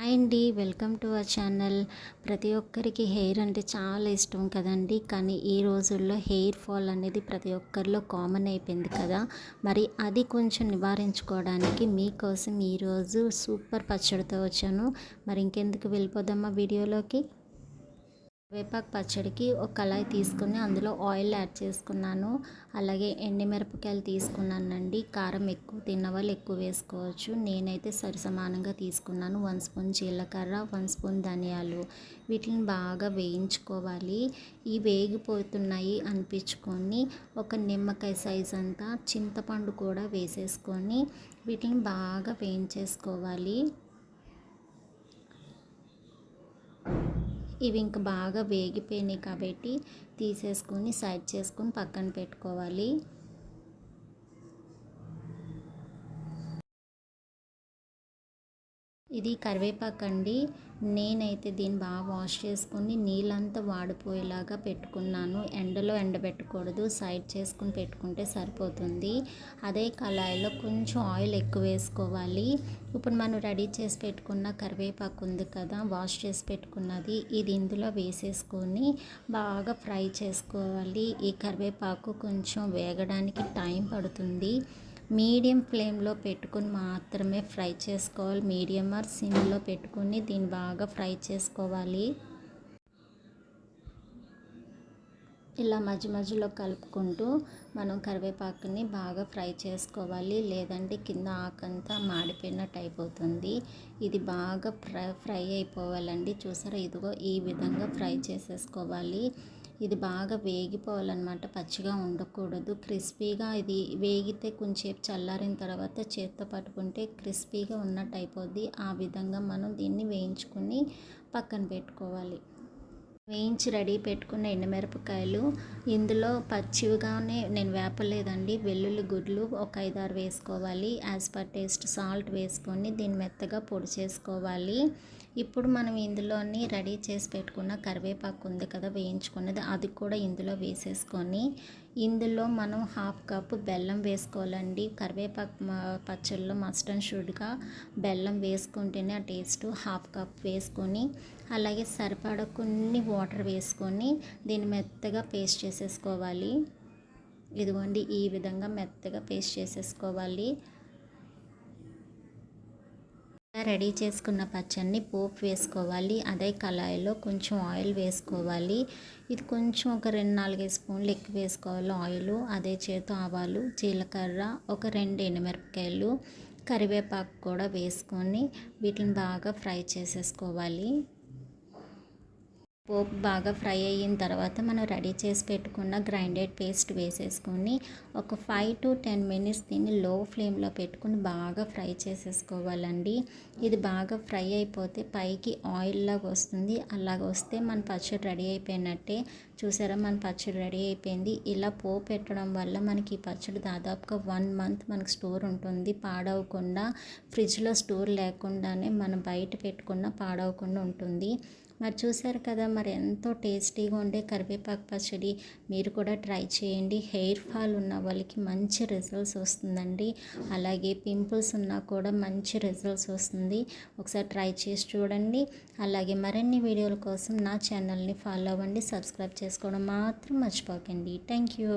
Hi అండి welcome to our channel. ప్రతి ఒక్కరికి హెయిర్ అంటే చాలా ఇష్టం కదండి. కానీ ఈ రోజుల్లో హెయిర్ ఫాల్ అనేది ప్రతి ఒక్కరిలో కామన్ అయిపోయింది కదా. మరి అది కొంచెం నివారించుకోవడానికి మీకోసం ఈరోజు సూపర్ పచ్చడితో వచ్చాను. మరి ఇంకెందుకు వెళ్ళిపోదామా వీడియోలోకి? వేపాకు పచ్చడికి ఒక కళాయి తీసుకుని అందులో ఆయిల్ యాడ్ చేసుకున్నాను. అలాగే ఎండిమిరపకాయలు తీసుకున్నానండి. కారం ఎక్కువ తిన్న వాళ్ళు ఎక్కువ వేసుకోవచ్చు. నేనైతే సరి సమానంగా తీసుకున్నాను. వన్ స్పూన్ జీలకర్ర వన్ స్పూన్ ధనియాలు. వీటిని బాగా వేయించుకోవాలి. ఈ వేగిపోతున్నాయి అనిపించుకొని ఒక నిమ్మకాయ సైజ్ అంతా చింతపండు కూడా వేసేసుకొని వీటిని బాగా వేయించేసుకోవాలి. ఇవి ఇంకా బాగా వేగిపోయినాయి కాబట్టి తీసేసుకొని సైడ్ చేసుకొని పక్కన పెట్టుకోవాలి. ఇది కరివేపాకు అండి. నేనైతే దీన్ని బాగా వాష్ చేసుకుని నీళ్ళంతా వాడిపోయేలాగా పెట్టుకున్నాను. ఎండలో ఎండబెట్టకూడదు. సైడ్ చేసుకుని పెట్టుకుంటే సరిపోతుంది. అదే కళాయిలో కొంచెం ఆయిల్ ఎక్కువ వేసుకోవాలి. ఇప్పుడు మనం రెడీ చేసి పెట్టుకున్న కరివేపాకు ఉంది కదా వాష్ చేసి పెట్టుకున్నది. ఇది ఇందులో వేసేసుకొని బాగా ఫ్రై చేసుకోవాలి. ఈ కరివేపాకు కొంచెం వేగడానికి టైం పడుతుంది. మీడియం ఫ్లేమ్లో పెట్టుకుని మాత్రమే ఫ్రై చేసుకోవాలి. మీడియం ఆర్ సిమ్లో పెట్టుకుని దీన్ని బాగా ఫ్రై చేసుకోవాలి. ఇలా మధ్య మధ్యలో కలుపుకుంటూ మనం కరివేపాకుని బాగా ఫ్రై చేసుకోవాలి. లేదంటే కింద ఆకంతా మాడిపోయినట్టు అయిపోతుంది. ఇది బాగా ఫ్రై ఫ్రై అయిపోవాలండి. చూసారా? ఇదిగో ఈ విధంగా ఫ్రై చేసేసుకోవాలి. ఇది బాగా వేగిపోవాలన్నమాట పచ్చిగా ఉండకూడదు. క్రిస్పీగా ఇది వేగితే కొంచెంసేపు చల్లారిన తర్వాత చేత్తో పట్టుకుంటే క్రిస్పీగా ఉన్నట్టు అయిపోద్ది ఆ విధంగా మనం దీన్ని వేయించుకొని పక్కన పెట్టుకోవాలి. వేయించి రెడీ పెట్టుకున్న ఎండుమిరపకాయలు. ఇందులో పచ్చివిగానే నేను వేపలేదండి. వెల్లుల్లి గుడ్లు ఒక ఐదారు వేసుకోవాలి. యాజ్ పర్ టేస్ట్ సాల్ట్ వేసుకొని దీన్ని మెత్తగా పొడి చేసుకోవాలి. ఇప్పుడు మనం ఇందులోని రెడీ చేసి పెట్టుకున్న కరివేపాకు ఉంది కదా వేయించుకున్నది అది కూడా ఇందులో వేసేసుకొని ఇందులో మనం హాఫ్ కప్ బెల్లం వేసుకోవాలండి. కరివేపాకు పచ్చళ్ళలో మస్ట్ అండ్ షుడ్గా బెల్లం వేసుకుంటేనే ఆ టేస్ట్ హాఫ్ కప్ వేసుకొని అలాగే సరిపడ కొన్ని వాటర్ వేసుకొని దీన్ని మెత్తగా పేస్ట్ చేసేసుకోవాలి. ఇదిగోండి ఈ విధంగా మెత్తగా పేస్ట్ చేసేసుకోవాలి. రెడీ చేసుకున్న పచ్చడిని పోపు వేసుకోవాలి. అదే కళాయిలో కొంచెం ఆయిల్ వేసుకోవాలి. ఇది కొంచెం ఒక రెండు నాలుగైదు స్పూన్లు ఎక్కువ వేసుకోవాలి ఆయిల్. అదే చేత ఆవాలు జీలకర్ర ఒక రెండు ఎండుమిరపకాయలు కరివేపాకు కూడా వేసుకొని వీటిని బాగా ఫ్రై చేసేసుకోవాలి. పోపు బాగా ఫ్రై అయిన తర్వాత మనం రెడీ చేసి పెట్టుకున్న గ్రైండెడ్ పేస్ట్ వేసేసుకొని ఒక ఫైవ్ టు టెన్ మినిట్స్ దీన్ని లో ఫ్లేమ్లో పెట్టుకుని బాగా ఫ్రై చేసేసుకోవాలండి. ఇది బాగా ఫ్రై అయిపోతే పైకి ఆయిల్ లాగా వస్తుంది. అలాగ వస్తే మన పచ్చడి రెడీ అయిపోయినట్టే. చూసారా మన పచ్చడి రెడీ అయిపోయింది. ఇలా పోపు పెట్టడం వల్ల మనకి ఈ పచ్చడి దాదాపుగా వన్ మంత్ మనకు స్టోర్ ఉంటుంది. పాడవకుండా ఫ్రిడ్జ్లో స్టోర్ లేకుండానే మనం బయట పెట్టుకున్న పాడవకుండా ఉంటుంది. మరి చూసారు కదా మరి ఎంతో టేస్టీగా ఉండే కరివేపాకు పచ్చడి. మీరు కూడా ట్రై చేయండి. హెయిర్ ఫాల్ ఉన్న వాళ్ళకి మంచి రిజల్ట్స్ వస్తుందండి. అలాగే పింపుల్స్ ఉన్నా కూడా మంచి రిజల్ట్స్ వస్తుంది. ఒకసారి ట్రై చేసి చూడండి. అలాగే మరిన్ని వీడియోల కోసం నా ఛానల్ని ఫాలో అవ్వండి. సబ్స్క్రైబ్ చేసుకోవడం మాత్రం మర్చిపోకండి. Thank you.